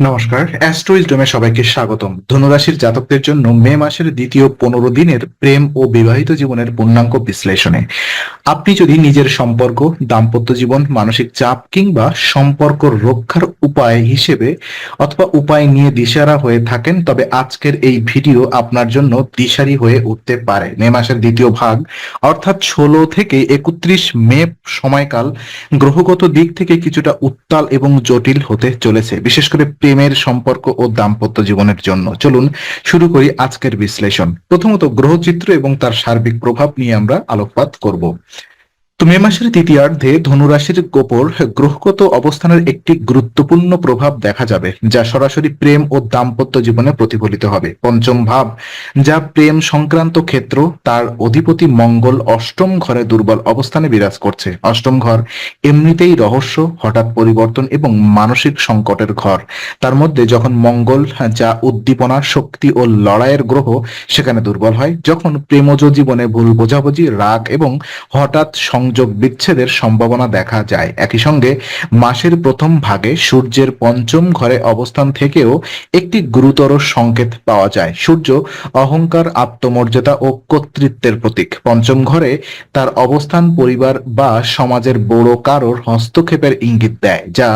নমস্কার অ্যাস্ট্রোইজডমে সবাইকে স্বাগতম। ধনুরাশির জাতকদের জন্য মে মাসের দ্বিতীয় পনেরো দিনের প্রেম ও বিবাহিত জীবনের পূর্ণাঙ্গ বিশ্লেষণে। আপনি যদি নিজের সম্পর্ক, দাম্পত্য জীবন, মানসিক চাপ কিংবা সম্পর্ক রক্ষার উপায় হিসেবে অথবা উপায় নিয়ে দিশারা হয়ে থাকেন, তবে আজকের এই ভিডিও আপনার জন্য দিশারি হয়ে উঠতে পারে। মে মাসের দ্বিতীয় ভাগ, অর্থাৎ ষোলো থেকে একত্রিশ মে সময়কাল, গ্রহগত দিক থেকে কিছুটা উত্তাল এবং জটিল হতে চলেছে। বিশেষ করে প্রেমের সম্পর্ক ও দাম্পত্য জীবনের জন্য। চলুন শুরু করি আজকের বিশ্লেষণ। প্রথমত গ্রহচিত্র এবং তার সার্বিক প্রভাব নিয়ে আমরা আলোকপাত করব। তো মে মাসের তৃতীয়ার্ধে ধনুরাশির গোপর গ্রহগত অবস্থানের একটি গুরুত্বপূর্ণ প্রভাব দেখা যাবে, যা সরাসরি প্রেম ও দাম্পত্য জীবনে প্রতিফলিত হবে। পঞ্চম ভাব, যা প্রেম সংক্রান্ত ক্ষেত্র, তার অধিপতি মঙ্গল অষ্টম ঘরে দুর্বল অবস্থানে বিরাজ করছে। অষ্টম ঘর, এমনিতেই রহস্য, হঠাৎ পরিবর্তন এবং মানসিক সংকটের ঘর। তার মধ্যে যখন মঙ্গল, যা উদ্দীপনা শক্তি ও লড়াইয়ের গ্রহ, সেখানে দুর্বল হয়, যখন প্রেমজ জীবনে ভুল বোঝাবুঝি, রাগ এবং হঠাৎ সংযোগ বিচ্ছেদের সম্ভাবনা দেখা যায়। একই সঙ্গে মাসের প্রথম ভাগে সূর্যের পঞ্চম ঘরে অবস্থান থেকেও একটি গুরুতর সংকেত পাওয়া যায়। সূর্য অহংকার, আত্মমর্যাদা ও কর্তৃত্বের প্রতীক। পঞ্চম ঘরে তার অবস্থান পরিবার বা সমাজের বড় কারোর হস্তক্ষেপের ইঙ্গিত দেয়, যা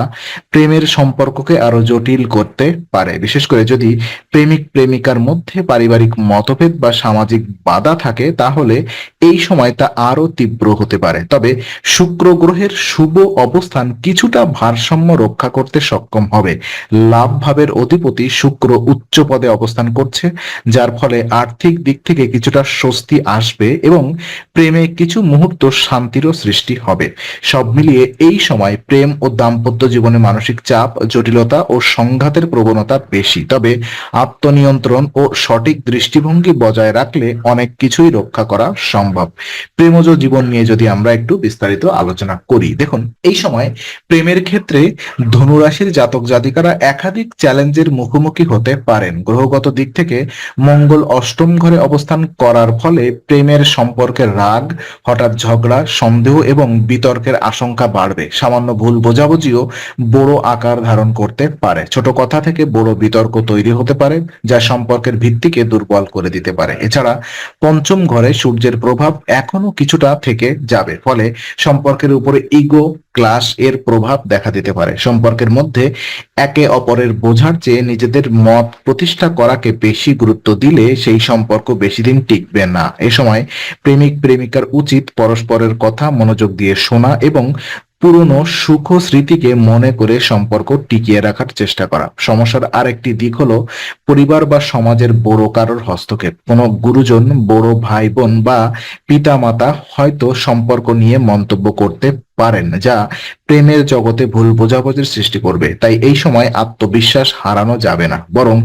প্রেমের সম্পর্ককে আরও জটিল করতে পারে। বিশেষ করে যদি প্রেমিক প্রেমিকার মধ্যে পারিবারিক মতভেদ বা সামাজিক বাধা থাকে, তাহলে এই সময় তা আরও তীব্র হতে পারে। তবে শুক্র গ্রহের শুভ অবস্থান কিছুটা ভারসাম্য রক্ষা করতে সক্ষম হবে। লাভ ভাবের অধিপতি শুক্র উচ্চ পদে অবস্থান করছে, যার ফলে আর্থিক দিক থেকে কিছুটা স্বস্তি আসবে এবং প্রেমে কিছু মুহূর্ত শান্তিরও সৃষ্টি হবে। সব মিলিয়ে এই সময় প্রেম ও দাম্পত্য জীবনে মানসিক চাপ, জটিলতা ও সংঘাতের প্রবণতা বেশি। তবে আত্মনিয়ন্ত্রণ ও সঠিক দৃষ্টিভঙ্গি বজায় রাখলে অনেক কিছুই রক্ষা করা সম্ভব। প্রেমজ জীবন নিয়ে যদি আমরা একটু বিস্তারিত আলোচনা করি। দেখুন, এই সময় প্রেমের ক্ষেত্রে ধনুরাশির জাতক জাতিকারা একাধিক চ্যালেঞ্জের মুখোমুখি হতে পারেন। গ্রহগত দিক থেকে মঙ্গল অষ্টম ঘরে অবস্থান করার ফলে প্রেমের সম্পর্কে রাগ, হঠাৎ ঝগড়া, সন্দেহ এবং বিতর্কের আশঙ্কা বাড়বে। সামান্য ভুল বোঝাবুঝিও বড় আকার ধারণ করতে পারে। ছোট কথা থেকে বড় বিতর্ক তৈরি হতে পারে, যা সম্পর্কের ভিত্তিকে দুর্বল করে দিতে পারে। এছাড়া পঞ্চম ঘরে সূর্যের প্রভাব এখনও কিছুটা থেকে যাবে। ফলে সম্পর্কের উপরে ইগো ক্লাস এর প্রভাব দেখা দিতে পারে। সম্পর্কের মধ্যে একে অপরের বোঝার চেয়ে নিজেদের মত প্রতিষ্ঠা করাকে বেশি গুরুত্ব দিলে সেই সম্পর্ক বেশি দিন টিকবে না। এ সময় প্রেমিক প্রেমিকার উচিত পরস্পরের কথা মনোযোগ দিয়ে শোনা এবং পুরনো সুখ স্মৃতিকে মনে করে সম্পর্ক টিকিয়ে রাখার চেষ্টা করা। সমস্যার আরেকটি দিক হলো পরিবার বা সমাজের বড় কারোর হস্তক্ষেপ। কোনো গুরুজন, বড় ভাই বোন বা পিতামাতা হয়তো সম্পর্ক নিয়ে মন্তব্য করতে পারেন যা প্রেমের জগতে ভুল বোঝাবুঝির সৃষ্টি করবে। তাই এই সময় আত্মবিশ্বাস হারানো যাবে না, বরং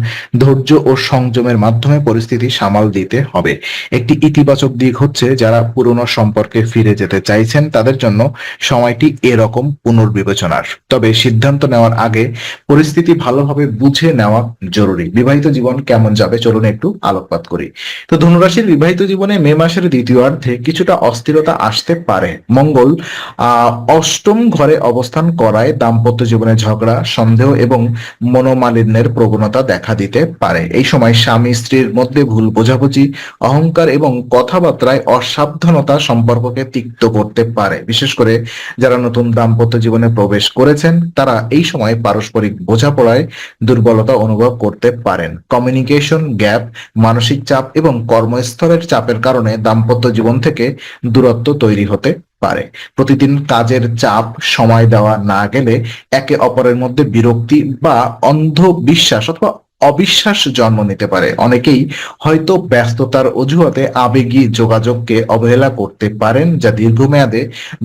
ধৈর্য ও সংযমের মাধ্যমে পরিস্থিতি সামাল দিতে হবে। একটি ইতিবাচক দিক হচ্ছে, যারা পুরনো সম্পর্কে ফিরে যেতে চাইছেন, তাদের জন্য সময়টি এরকম পুনর্বিবেচনার। তবে সিদ্ধান্ত নেওয়ার আগে পরিস্থিতি ভালোভাবে বুঝে নেওয়া জরুরি। বিবাহিত জীবন কেমন যাবে, চলুন একটু আলোকপাত করি। তো ধনুরাশির বিবাহিত জীবনে মে মাসের দ্বিতীয়ার্ধে কিছুটা অস্থিরতা আসতে পারে। মঙ্গল, আহ অষ্টম ঘরে অবস্থান করায় দাম্পত্য জীবনে ঝগড়া, সন্দেহ এবং মনোমালিন্যের প্রবণতা দেখা দিতে পারে। এই সময় স্বামী স্ত্রীর মধ্যে ভুল বোঝাবুঝি, অহংকার এবং কথাবার্তায় অসাবধানতা সম্পর্ককে তিক্ত করতে পারে। বিশেষ করে যারা নতুন দাম্পত্য জীবনে প্রবেশ করেছেন, তারা এই সময় পারস্পরিক বোঝাপড়ায় দুর্বলতা অনুভব করতে পারেন। কমিউনিকেশন গ্যাপ, মানসিক চাপ এবং কর্মস্থলের চাপের কারণে দাম্পত্য জীবন থেকে দূরত্ব তৈরি হতে পারে। প্রতিদিন কাজের চাপ, সময় দেওয়া না গেলে একে অপরের মধ্যে বিরক্তি বা অন্ধ বিশ্বাস অথবা অবিশ্বাস জন্ম নিতে পারে। অনেকেই হয়তো ব্যস্ততার অজুহাতে আবেগী যোগাযোগকে অবহেলা করতে পারেন যা দীর্ঘমেয়াদে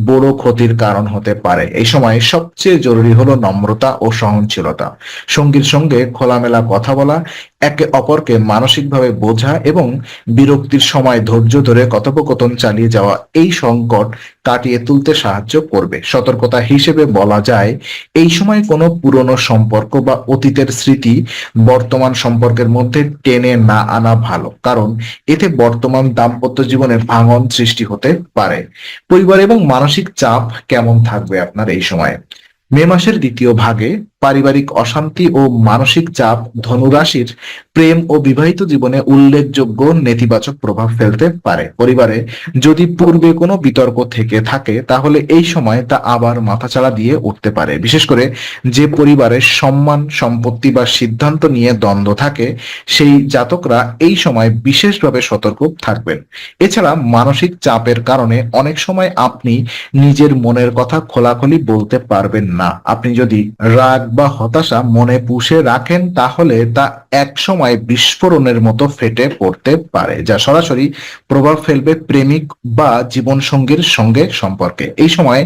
বড় ক্ষতির কারণ হতে পারে। এই সময় সবচেয়ে জরুরি হলো নম্রতা ও সহনশীলতা। সঙ্গীর সঙ্গে খোলামেলা কথা বলা একে অপরকে মানসিকভাবে বোঝা এবং বিরক্তির সময় ধৈর্য ধরে কথোপকথন চালিয়ে যাওয়া এই সংকট কাটিয়ে তুলতে সাহায্য করবে। সতর্কতা হিসেবে বলা যায়, এই সময় কোনো পুরনো সম্পর্ক বা অতীতের স্মৃতি বর্তমান সম্পর্কের মধ্যে টেনে না আনা ভালো, কারণ এতে বর্তমান দাম্পত্য জীবনে ভাঙন সৃষ্টি হতে পারে। পরিবার এবং মানসিক চাপ কেমন থাকবে আপনার এই সময়ে? মে মাসের দ্বিতীয় ভাগে পারিবারিক অশান্তি ও মানসিক চাপ ধনুরাশির প্রেম ও বিবাহিত জীবনে উল্লেখযোগ্য নেতিবাচক প্রভাব ফেলতে পারে। পরিবারে যদি পূর্বে কোনো বিতর্ক থেকে থাকে, তাহলে এই সময় তা আবার মাথাচাড়া দিয়ে উঠতে পারে। বিশেষ করে যে পরিবারের সম্মান, সম্পত্তি বা সিদ্ধান্ত নিয়ে দ্বন্দ্ব থাকে, সেই জাতকরা এই সময় বিশেষভাবে সতর্ক থাকবেন। এছাড়া মানসিক চাপের কারণে অনেক সময় আপনি নিজের মনের কথা খোলাখুলি বলতে পারবেন না। আপনি যদি রাগ বা হতাশা মনে পুষে রাখেন তাহলে তা এক সময় বিস্ফোরণের মতো ফেটে পড়তে পারে, যা সরাসরি প্রভাব ফেলবে প্রেমিক বা জীবনসঙ্গীর সঙ্গে সম্পর্কে। এই সময়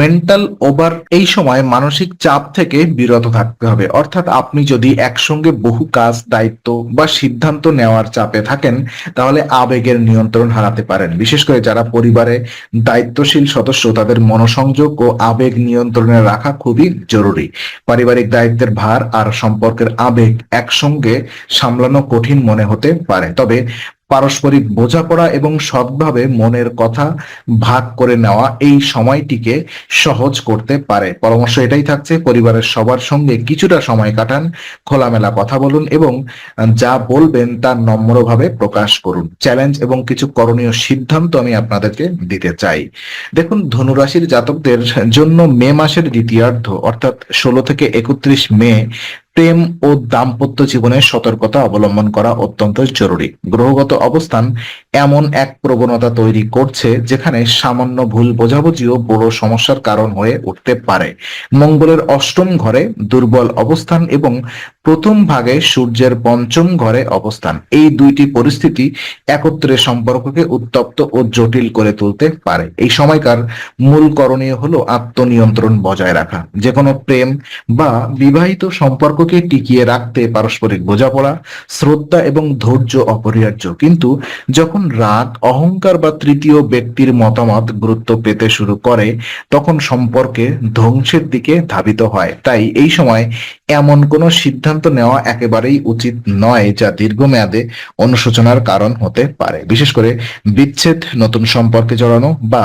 মেন্টাল ওভার এই সময় মানসিক চাপ থেকে বিরত থাকতে হবে। অর্থাৎ আপনি যদি একসঙ্গে বহু কাজ, দায়িত্ব বা সিদ্ধান্ত নেওয়ার চাপে থাকেন, তাহলে আবেগের নিয়ন্ত্রণ হারাতে পারেন। বিশেষ করে যারা পরিবারে দায়িত্বশীল সদস্য, তাদের মনোসংযোগ ও আবেগ নিয়ন্ত্রণে রাখা খুবই জরুরি। পারিবারিক দায়িত্বের ভার আর সম্পর্কের আবেগ একসঙ্গে সামলানো কঠিন মনে হতে পারে। তবে পারস্পরিক বোঝাপড়া এবং সৎভাবে মনের কথা ভাগ করে নেওয়া এই সময়টিকে সহজ করতে পারে। পরামর্শ এটাই থাকছে, পরিবারের সবার সঙ্গে কিছুটা সময় কাটান, খোলামেলা কথা বলুন এবং যা বলবেন তা নম্রভাবে প্রকাশ করুন। চ্যালেঞ্জ এবং কিছু করণীয় সিদ্ধান্ত আমি আপনাদেরকে দিতে চাই। দেখুন, ধনুরাশির জাতকদের জন্য মে মাসের দ্বিতীয়ার্ধ, অর্থাৎ ষোলো থেকে একত্রিশ মে প্রেম ও দাম্পত্য জীবনে সতর্কতা অবলম্বন করা অত্যন্ত জরুরি। গ্রহগত অবস্থান এমন এক প্রবণতা তৈরি করছে যেখানে সামান্য ভুল বোঝাবুঝিও বড় সমস্যার কারণ হয়ে উঠতে পারে। মঙ্গলের অষ্টম ঘরে দুর্বল অবস্থান এবং প্রথম ভাগে সূর্যের পঞ্চম ঘরে অবস্থান। এই দুইটি পরিস্থিতি একত্রে সম্পর্ককে উত্তপ্ত ও জটিল করে তুলতে পারে। এই সময়কার মূল করণীয় হলো আত্মনিয়ন্ত্রণ বজায় রাখা। যে কোনো প্রেম বা বিবাহিত সম্পর্ককে টিকিয়ে রাখতে পারস্পরিক বোঝাপড়া, শ্রদ্ধা এবং ধৈর্য অপরিহার্য। কিন্তু যখন রাগ, অহংকার বা তৃতীয় ব্যক্তির মতামত গুরুত্ব পেতে শুরু করে, তখন সম্পর্কে ধ্বংসের দিকে ধাবিত হয়। তাই এই সময় এমন কোনো সিদ্ধান্ত নেওয়া একেবারেই উচিত নয়, যা দীর্ঘমেয়াদে অনুশোচনার কারণ হতে পারে। বিশেষ করে বিচ্ছেদ, নতুন সম্পর্কে জড়ানো বা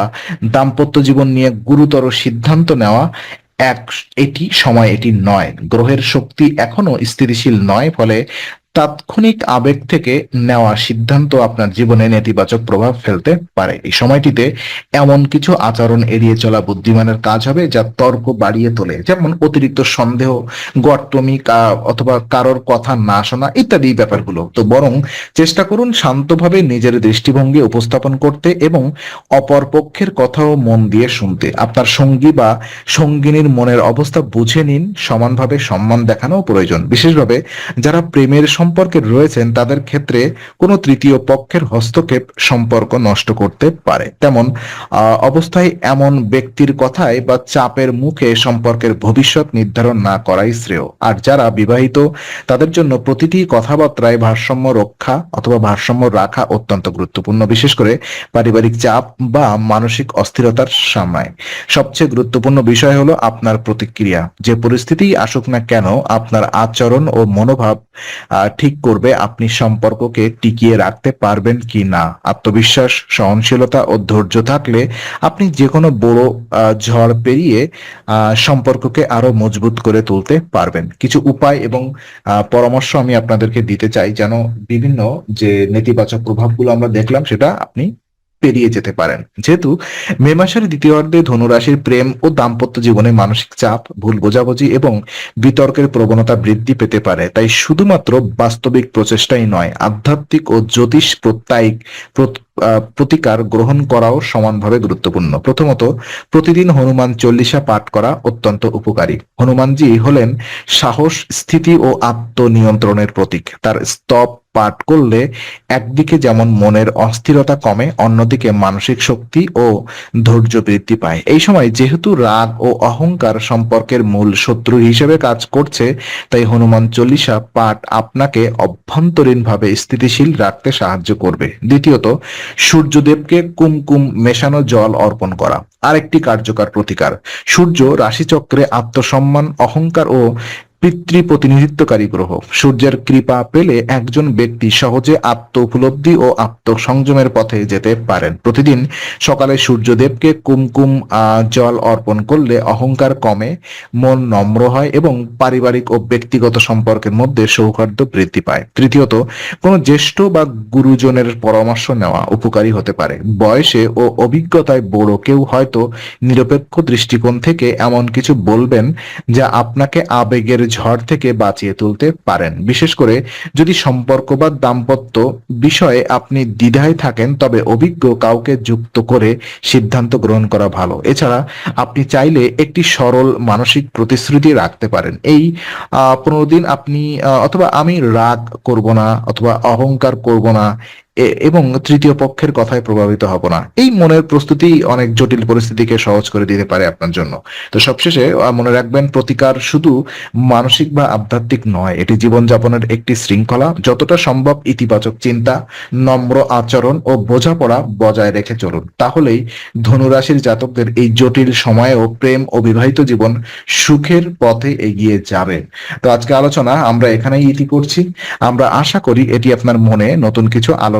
দাম্পত্য জীবন নিয়ে গুরুতর সিদ্ধান্ত নেওয়া এক এটি সময় এটি নয়। গ্রহের শক্তি এখনও স্থিতিশীল নয় ফলে তাৎক্ষণিক আবেগ থেকে নেওয়া সিদ্ধান্ত আপনার জীবনে নেতিবাচক প্রভাব ফেলতে পারে। এই সময়টিতে এমন কিছু আচরণ এড়িয়ে চলা বুদ্ধিমানের কাজ হবে যা তর্ক বাড়িয়ে তোলে, যেমন অতিরিক্ত সন্দেহ, গর্তমি অথবা কারোর কথা না শোনা ইত্যাদি ব্যাপারগুলো। তো বরং চেষ্টা করুন শান্তভাবে নিজের দৃষ্টিভঙ্গি উপস্থাপন করতে এবং অপর পক্ষের কথাও মন দিয়ে শুনতে। আপনার সঙ্গী বা সঙ্গিনীর মনের অবস্থা বুঝে নিন, সমানভাবে সম্মান দেখানো প্রয়োজন। বিশেষভাবে যারা প্রেমের সম্পর্কে রয়েছেন, তাদের ক্ষেত্রে কোনো তৃতীয় পক্ষের হস্তক্ষেপ সম্পর্ক নষ্ট করতে পারে। তেমন অবস্থায় এমন ব্যক্তির কথায় বা চাপের মুখে সম্পর্কের ভবিষ্যৎ নির্ধারণ না করাই শ্রেয়। আর যারা বিবাহিত, তাদের জন্য প্রতিটি কথাবার্তায় ভারসাম্য রক্ষা অথবা ভারসাম্য রাখা অত্যন্ত গুরুত্বপূর্ণ, বিশেষ করে পারিবারিক চাপ বা মানসিক অস্থিরতার সামনে সবচেয়ে গুরুত্বপূর্ণ বিষয় হলো আপনার প্রতিক্রিয়া। যে পরিস্থিতি আসুক না কেন, আপনার আচরণ ও মনোভাব ঠিক করবে আপনি সম্পর্ককে টিকিয়ে রাখতে পারবেন কি না। আত্মবিশ্বাস, সহনশীলতা ও ধৈর্য থাকলে আপনি যে কোনো বড় ঝড় পেরিয়ে সম্পর্ককে আরও মজবুত করে তুলতে পারবেন। কিছু উপায় এবং পরামর্শ আমি আপনাদেরকে দিতে চাই যেন বিভিন্ন যে নেতিবাচক প্রভাবগুলো আমরা দেখলাম সেটা আপনি পেরিয়ে যেতে পারেন। যেহেতু মে মাসের দ্বিতীয়ার্ধে ধনুরাশির প্রেম ও দাম্পত্য জীবনে মানসিক চাপ, ভুল বোঝাবুঝি এবং বিতর্কের প্রবণতা বৃদ্ধি পেতে পারে। তাই শুধুমাত্র বাস্তবিক প্রচেষ্টাই নয়, আধ্যাত্মিক ও জ্যোতিষ প্রত্যায়িক প্রতিকার গ্রহণ করাও সমানভাবে গুরুত্বপূর্ণ। প্রথমত, প্রতিদিন হনুমান চল্লিশা পাঠ করা অত্যন্ত উপকারী। হনুমানজি হলেন সাহস, স্থিতি ও আত্মনিয়ন্ত্রণের প্রতীক। তার স্তব পাঠ করলে একদিকে যেমন মনের অস্থিরতা কমে, অন্যদিকে মানসিক শক্তি ও ধৈর্য বৃদ্ধি পায়। এই সময় যেহেতু রাগ ও অহংকার সম্পর্কের মূল শত্রু হিসেবে কাজ করছে, তাই হনুমান চল্লিশা পাঠ আপনাকে অভ্যন্তরীণভাবে স্থিতিশীল রাখতে সাহায্য করবে। দ্বিতীয়ত সূর্যদেবকে কুমকুম মেশানো জল অর্পণ করা। আরেকটি কার্যকর প্রতিকার সূর্য রাশিচক্রে আত্মসম্মান অহংকার ও পিতৃ প্রতিনিধিত্বকারী গ্রহ। সূর্যের কৃপা পেলে একজন ব্যক্তি সহজে আত্ম উপলব্ধি ও আত্মসংযমের পথে যেতে পারেন। প্রতিদিন সকালে সূর্যদেবকে কুমকুম জল অর্পণ করলে অহংকার কমে, মন নম্র হয় এবং পারিবারিক ও ব্যক্তিগত সম্পর্কের মধ্যে সৌহার্দ্য বৃদ্ধি পায়। তৃতীয়ত, কোনো জ্যেষ্ঠ বা গুরুজনের পরামর্শ নেওয়া উপকারী হতে পারে। বয়সে ও অভিজ্ঞতায় বড় কেউ হয়তো নিরপেক্ষ দৃষ্টিকোণ থেকে এমন কিছু বলবেন যা আপনাকে আবেগের ঝড় থেকে বাঁচিয়ে তুলতে পারেন। বিশেষ করে যদি সম্পর্ক বা দাম্পত্য বিষয়ে আপনি দ্বিধায় থাকেন তবে অভিজ্ঞ কাউকে যুক্ত করে সিদ্ধান্ত গ্রহণ করা ভালো। এছাড়া আপনি চাইলে একটি সরল মানসিক প্রতিশ্রুতি রাখতে পারেন। এই আহ, পনেরো দিন আপনি অথবা আমি রাগ করব না অথবা অহংকার করব না এবং তৃতীয় পক্ষের কথায় প্রভাবিত হব না। এই মনের প্রস্তুতি অনেক জটিল পরিস্থিতিকে সহজ করে দিতে পারে আপনার জন্য। তো সবশেষে মনে রাখবেন, প্রতিকার শুধু মানসিক বা আধ্যাত্মিক নয়, এটি জীবনযাপনের একটি শৃঙ্খলা। যতটা সম্ভব ইতিবাচক চিন্তা, নম্র আচরণ ও বোঝাপড়া বজায় রেখে চলুন। তাহলেই ধনুরাশির জাতকদের এই জটিল সময়েও প্রেম ও বিবাহিত জীবন সুখের পথে এগিয়ে যাবে। তো আজকে আলোচনা আমরা এখানেই ইতি করছি। আমরা আশা করি এটি আপনার মনে নতুন কিছু আলোর